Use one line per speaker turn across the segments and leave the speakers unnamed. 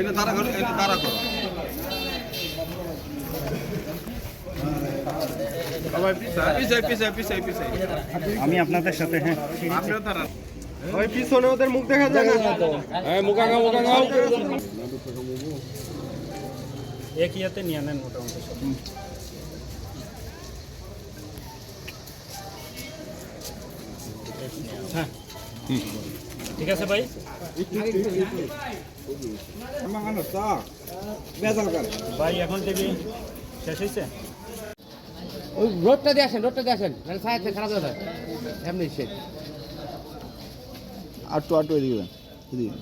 এটা দাঁড়া করো এটা দাঁড়া করো।
আমি আপনাদের সাথে হ্যাঁ।
আপনিও ওই পিছনে ওদের মুখ দেখা যায় না। হ্যাঁ মুখাঙ্গা মুখাঙ্গা
এক ইয়াতে নিয়ে নেন মোটামুটি সব হ্যাঁ ঠিক আছে ভাই ভাই এখন টিভি শেষ হয়েছে
ওই রোডটা দিয়ে আসেন রোডটা দিয়ে আসেন। সাইড খারাপ যায়। এমনি সে
আটটু আটটু এদিকে দেন এদিকে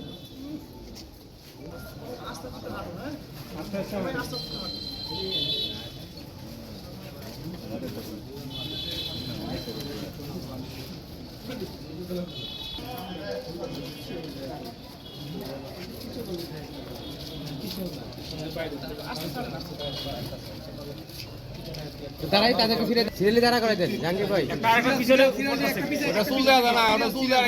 তারাই তাদেরকে ফিরে ছেলে দাঁড়া করে দেন জাহাঙ্গীর ভাই।
ওটা চুল দেওয়া না ওটা চুল দেওয়া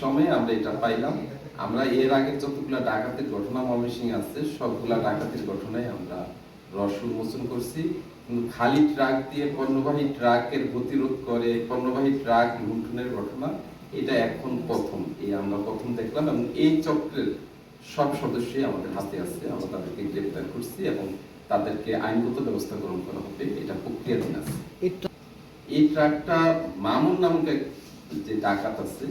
সময়ে আমরা এটা পাইলাম। আমরা এর আগে যতগুলা ডাকাতির ঘটনা ময়মনসিং আছে, সবগুলা ডাকাতির ঘটনায় আমরা রস উন্মোচন করছি। খালি ট্রাক দিয়ে পণ্যবাহী ট্রাকের গতিরোধ করে পণ্যবাহী ট্রাক লুণ্ঠনের ঘটনা এটা এখন প্রথম। এই আমরা প্রথম দেখলাম এবং এই চক্রের সব সদস্যই আমাদের হাতে আছে। আমরা তাদেরকে গ্রেপ্তার করছি এবং তাদেরকে আইনগত ব্যবস্থা গ্রহণ করা হবে। এটা প্রক্রিয়াধীন আছে এই ট্রাকটা মামুন নামক এক যে ডাকাত আছে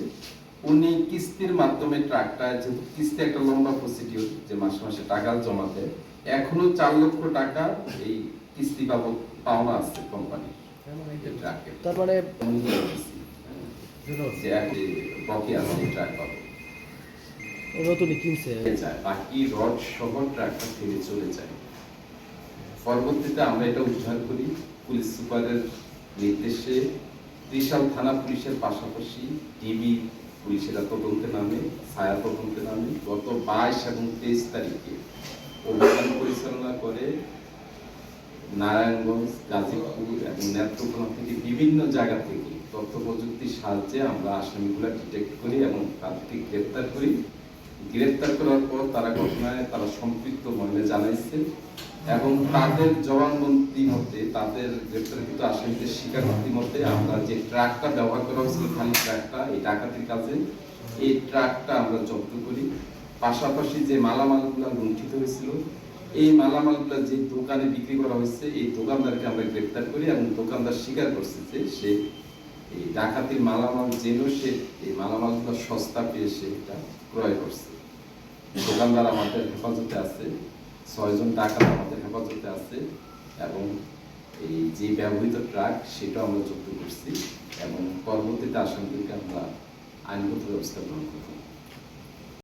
উনি কিস্তির মাধ্যমে ট্রাকটা যেহেতু কিস্তি একটা লম্বা প্রসিডিউর যে মাসে মাসে টাকা জমা দেয় এখনও চার লক্ষ টাকা এই কিস্তি বাবদ পাওনা আছে কোম্পানি
তারপরে
যে আছে ট্রাক বাবদ
নতুনই কিনছে।
বাকি রড সহ ট্রাকটা ফেলে চলে যায়। পরবর্তীতে আমরা এটা উদ্ধার করি। পুলিশ সুপারের নির্দেশে ত্রিশাল থানা পুলিশের পাশাপাশি ডিবি পুলিশেরা তদন্তে নামে ছায়া তদন্তে নামে গত বাইশ এবং তেইশ তারিখে অভিযান পরিচালনা করে নারায়ণগঞ্জ, গাজীপুর এবং নেত্রকোনা থেকে বিভিন্ন জায়গা থেকে তথ্য প্রযুক্তির সাহায্যে আমরা আসামিগুলা ডিটেক্ট করি এবং তাদেরকে গ্রেপ্তার করি। গ্রেপ্তার করার পর তারা ঘটনায় তারা সম্পৃক্ত মর্মে জানাইছে এবং তাদের জবানবন্দি মধ্যে তাদের গ্রেপ্তারকৃত আসামিদের স্বীকারোক্তি মধ্যে আমরা যে ট্রাকটা ব্যবহার করা হয়েছিল, খালি ট্রাকটা, এই ডাকাতির কাজে, এই ট্রাকটা আমরা জব্দ করি। পাশাপাশি যে মালামালগুলো লুণ্ঠিত হয়েছিল এই মালামালগুলো যে দোকানে বিক্রি করা হয়েছে, এই দোকানদারকে আমরা গ্রেপ্তার করি এবং দোকানদার স্বীকার করছে যে সে এই ডাকাতির মালামাল জেনেও সে এই মালামালগুলো সস্তা পেয়ে সে এটা ক্রয় করছে। দোকানদার আমাদের হেফাজতে আছে ছয়জন ডাকাত আমাদের হেফাজতে আছে এবং এই যে ব্যবহৃত ট্রাক সেটাও আমরা যুক্ত করছি এবং পরবর্তীতে আসামিদেরকে আমরা আইনগত ব্যবস্থা গ্রহণ করব।